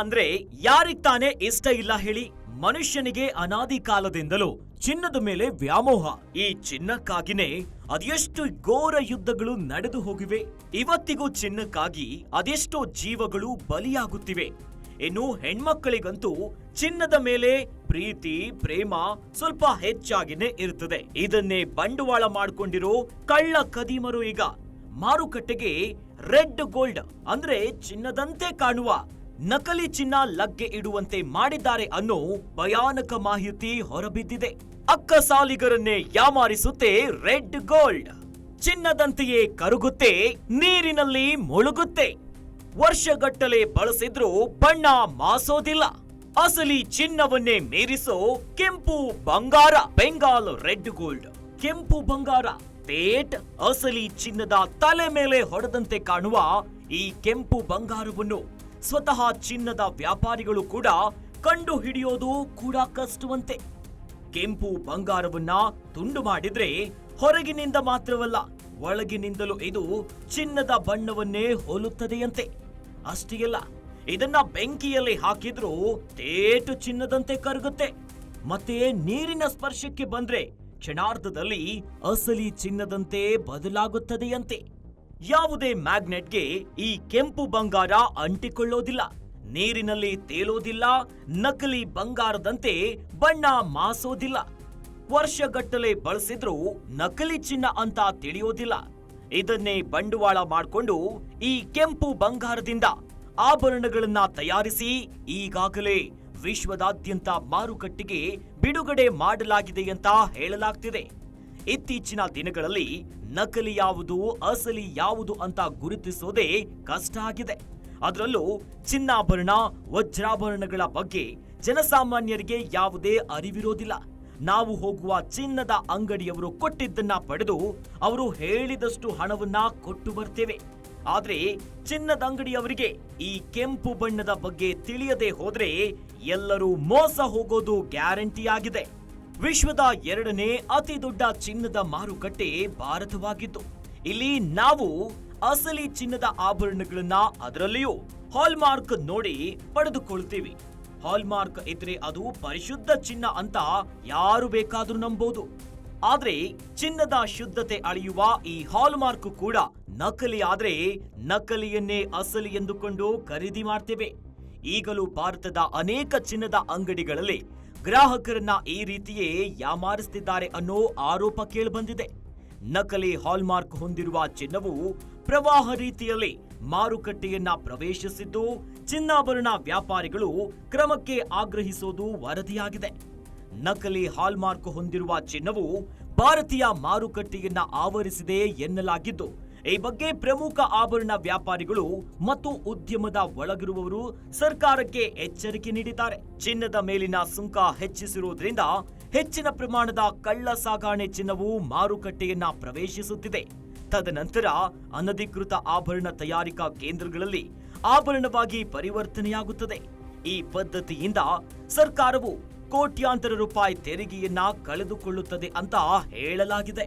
ಅಂದ್ರೆ ಯಾರಿಗ್ ತಾನೇ ಇಷ್ಟ ಇಲ್ಲ ಹೇಳಿ ಮನುಷ್ಯನಿಗೆ ಅನಾದಿ ಕಾಲದಿಂದಲೂ ಚಿನ್ನದ ಮೇಲೆ ವ್ಯಾಮೋಹ. ಈ ಚಿನ್ನಕ್ಕಾಗಿನೇ ಅದೆಷ್ಟು ಘೋರ ಯುದ್ಧಗಳು ನಡೆದು ಹೋಗಿವೆ, ಇವತ್ತಿಗೂ ಚಿನ್ನಕ್ಕಾಗಿ ಅದೆಷ್ಟೋ ಜೀವಗಳು ಬಲಿಯಾಗುತ್ತಿವೆ. ಇನ್ನು ಹೆಣ್ಮಕ್ಕಳಿಗಂತೂ ಚಿನ್ನದ ಮೇಲೆ ಪ್ರೀತಿ, ಪ್ರೇಮ ಸ್ವಲ್ಪ ಹೆಚ್ಚಾಗಿನೇ ಇರುತ್ತದೆ ಇದನ್ನೇ ಬಂಡವಾಳ ಮಾಡ್ಕೊಂಡಿರೋ ಕಳ್ಳ ಕದೀಮರು ಈಗ ಮಾರುಕಟ್ಟೆಗೆ ರೆಡ್ ಗೋಲ್ಡ್ ಅಂದ್ರೆ ಚಿನ್ನದಂತೆ ಕಾಣುವ ನಕಲಿ ಚಿನ್ನ ಲಗ್ಗೆ ಇಡುವಂತೆ ಮಾಡಿದ್ದಾರೆ ಅನ್ನೋ ಭಯಾನಕ ಮಾಹಿತಿ ಹೊರಬಿದ್ದಿದೆ. ಅಕ್ಕ ಸಾಲಿಗರನ್ನೇ ಯಾಮಾರಿಸುತ್ತೆ ರೆಡ್ ಗೋಲ್ಡ್. ಚಿನ್ನದಂತೆಯೇ ಕರುಗುತ್ತೆ, ನೀರಿನಲ್ಲಿ ಮುಳುಗುತ್ತೆ. ವರ್ಷಗಟ್ಟಲೆ ಬಳಸಿದ್ರೂ ಬಣ್ಣ ಮಾಸೋದಿಲ್ಲ. ಅಸಲಿ ಚಿನ್ನವನ್ನೇ ಮೀರಿಸೋ ಕೆಂಪು ಬಂಗಾರ, ಬೆಂಗಾಲ್ ರೆಡ್ ಗೋಲ್ಡ್. ಕೆಂಪು ಬಂಗಾರ, ತೇಟ್ ಅಸಲಿ ಚಿನ್ನದ ತಲೆ ಮೇಲೆ ಹೊಡೆದಂತೆ ಕಾಣುವ ಈ ಕೆಂಪು ಬಂಗಾರವನ್ನು ಸ್ವತಃ ಚಿನ್ನದ ವ್ಯಾಪಾರಿಗಳು ಕೂಡ ಕಂಡು ಹಿಡಿಯೋದು ಕೂಡ ಕಷ್ಟವಂತೆ. ಕೆಂಪು ಬಂಗಾರವನ್ನ ತುಂಡು ಮಾಡಿದ್ರೆ ಹೊರಗಿನಿಂದ ಮಾತ್ರವಲ್ಲ, ಒಳಗಿನಿಂದಲೂ ಇದು ಚಿನ್ನದ ಬಣ್ಣವನ್ನೇ ಹೋಲುತ್ತದೆಯಂತೆ. ಅಷ್ಟೇ ಅಲ್ಲ ಇದನ್ನ ಬೆಂಕಿಯಲ್ಲಿ ಹಾಕಿದ್ರೂ ತೇಟು ಚಿನ್ನದಂತೆ ಕರಗುತ್ತೆ. ಮತ್ತೆ ನೀರಿನ ಸ್ಪರ್ಶಕ್ಕೆ ಬಂದ್ರೆ ಕ್ಷಣಾರ್ಧದಲ್ಲಿ ಅಸಲಿ ಚಿನ್ನದಂತೆ ಬದಲಾಗುತ್ತದೆಯಂತೆ. ಯಾವುದೇ ಮ್ಯಾಗ್ನೆಟ್ಗೆ ಈ ಕೆಂಪು ಬಂಗಾರ ಅಂಟಿಕೊಳ್ಳೋದಿಲ್ಲ. ನೀರಿನಲ್ಲಿ ತೇಲೋದಿಲ್ಲ, ನಕಲಿ ಬಂಗಾರದಂತೆ ಬಣ್ಣ ಮಾಸೋದಿಲ್ಲ. ವರ್ಷಗಟ್ಟಲೆ ಬಳಸಿದ್ರೂ ನಕಲಿ ಚಿನ್ನ ಅಂತ ತಿಳಿಯೋದಿಲ್ಲ. ಇದನ್ನೇ ಬಂಡವಾಳ ಮಾಡಿಕೊಂಡು ಈ ಕೆಂಪು ಬಂಗಾರದಿಂದ ಆಭರಣಗಳನ್ನ ತಯಾರಿಸಿ ಈಗಾಗಲೇ ವಿಶ್ವದಾದ್ಯಂತ ಮಾರುಕಟ್ಟೆಗೆ ಬಿಡುಗಡೆ ಮಾಡಲಾಗಿದೆ ಅಂತ ಹೇಳಲಾಗ್ತಿದೆ. ಇತ್ತೀಚಿನ ದಿನಗಳಲ್ಲಿ ನಕಲಿ ಯಾವುದು, ಅಸಲಿ ಯಾವುದು ಅಂತ ಗುರುತಿಸೋದೇ ಕಷ್ಟ ಆಗಿದೆ. ಅದರಲ್ಲೂ ಚಿನ್ನಾಭರಣ, ವಜ್ರಾಭರಣಗಳ ಬಗ್ಗೆ ಜನಸಾಮಾನ್ಯರಿಗೆ ಯಾವುದೇ ಅರಿವಿರೋದಿಲ್ಲ. ನಾವು ಹೋಗುವ ಚಿನ್ನದ ಅಂಗಡಿಯವರು ಕೊಟ್ಟಿದ್ದನ್ನ ಪಡೆದು ಅವರು ಹೇಳಿದಷ್ಟು ಹಣವನ್ನ ಕೊಟ್ಟು ಬರ್ತೇವೆ. ಆದ್ರೆ ಚಿನ್ನದ ಅಂಗಡಿಯವರಿಗೆ ಈ ಕೆಂಪು ಬಣ್ಣದ ಬಗ್ಗೆ ತಿಳಿಯದೆ ಹೋದ್ರೆ ಎಲ್ಲರೂ ಮೋಸ ಹೋಗೋದು ಗ್ಯಾರಂಟಿ ಆಗಿದೆ. ವಿಶ್ವದ ಎರಡನೇ ಅತಿ ದೊಡ್ಡ ಚಿನ್ನದ ಮಾರುಕಟ್ಟೆ ಭಾರತವಾಗಿದ್ದು ಇಲ್ಲಿ ನಾವು ಅಸಲಿ ಚಿನ್ನದ ಆಭರಣಗಳನ್ನ ಅದರಲ್ಲಿಯೂ ಹಾಲ್ಮಾರ್ಕ್ ನೋಡಿ ಪಡೆದುಕೊಳ್ತೀವಿ ಹಾಲ್ಮಾರ್ಕ್ ಇದ್ರೆ ಅದು ಪರಿಶುದ್ಧ ಚಿನ್ನ ಅಂತ ಯಾರು ಬೇಕಾದ್ರೂ ನಂಬೋದು. ಆದ್ರೆ ಚಿನ್ನದ ಶುದ್ಧತೆ ಅಳೆಯುವ ಈ ಹಾಲ್ಮಾರ್ಕ್ ಕೂಡ ನಕಲಿ ಆದ್ರೆ ನಕಲಿಯನ್ನೇ ಅಸಲಿ ಎಂದುಕೊಂಡು ಖರೀದಿ ಮಾಡ್ತೇವೆ. ಈಗಲೂ ಭಾರತದ ಅನೇಕ ಚಿನ್ನದ ಅಂಗಡಿಗಳಲ್ಲಿ ಗ್ರಾಹಕರನ್ನ ಈ ರೀತಿಯೇ ಯಾಮಾರಿಸ್ತಿದ್ದಾರೆ ಅನ್ನೋ ಆರೋಪ ಕೇಳಿಬಂದಿದೆ. ನಕಲಿ ಹಾಲ್ಮಾರ್ಕ್ ಹೊಂದಿರುವ ಚಿನ್ನವು ಪ್ರವಾಹ ರೀತಿಯಲ್ಲಿ ಮಾರುಕಟ್ಟೆಯನ್ನ ಪ್ರವೇಶಿಸಿದ್ದು, ಚಿನ್ನಾಭರಣ ವ್ಯಾಪಾರಿಗಳು ಕ್ರಮಕ್ಕೆ ಆಗ್ರಹಿಸೋದು ವರದಿಯಾಗಿದೆ. ನಕಲಿ ಹಾಲ್ಮಾರ್ಕ್ ಹೊಂದಿರುವ ಚಿನ್ನವು ಭಾರತೀಯ ಮಾರುಕಟ್ಟೆಯನ್ನ ಆವರಿಸಿದೆ ಎನ್ನಲಾಗಿದ್ದು ಈ ಬಗ್ಗೆ ಪ್ರಮುಖ ಆಭರಣ ವ್ಯಾಪಾರಿಗಳು ಮತ್ತು ಉದ್ಯಮದ ಒಳಗಿರುವವರು ಸರ್ಕಾರಕ್ಕೆ ಎಚ್ಚರಿಕೆ ನೀಡಿದ್ದಾರೆ. ಚಿನ್ನದ ಮೇಲಿನ ಸುಂಕ ಹೆಚ್ಚಿಸಿರುವುದರಿಂದ ಹೆಚ್ಚಿನ ಪ್ರಮಾಣದ ಕಳ್ಳ ಸಾಗಾಣೆ ಚಿನ್ನವು ಮಾರುಕಟ್ಟೆಯನ್ನ ಪ್ರವೇಶಿಸುತ್ತಿದೆ. ತದನಂತರ ಅನಧಿಕೃತ ಆಭರಣ ತಯಾರಿಕಾ ಕೇಂದ್ರಗಳಲ್ಲಿ ಆಭರಣವಾಗಿ ಪರಿವರ್ತನೆಯಾಗುತ್ತದೆ. ಈ ಪದ್ಧತಿಯಿಂದ ಸರ್ಕಾರವು ಕೋಟ್ಯಾಂತರ ರೂಪಾಯಿ ತೆರಿಗೆಯನ್ನ ಕಳೆದುಕೊಳ್ಳುತ್ತದೆ ಅಂತ ಹೇಳಲಾಗಿದೆ.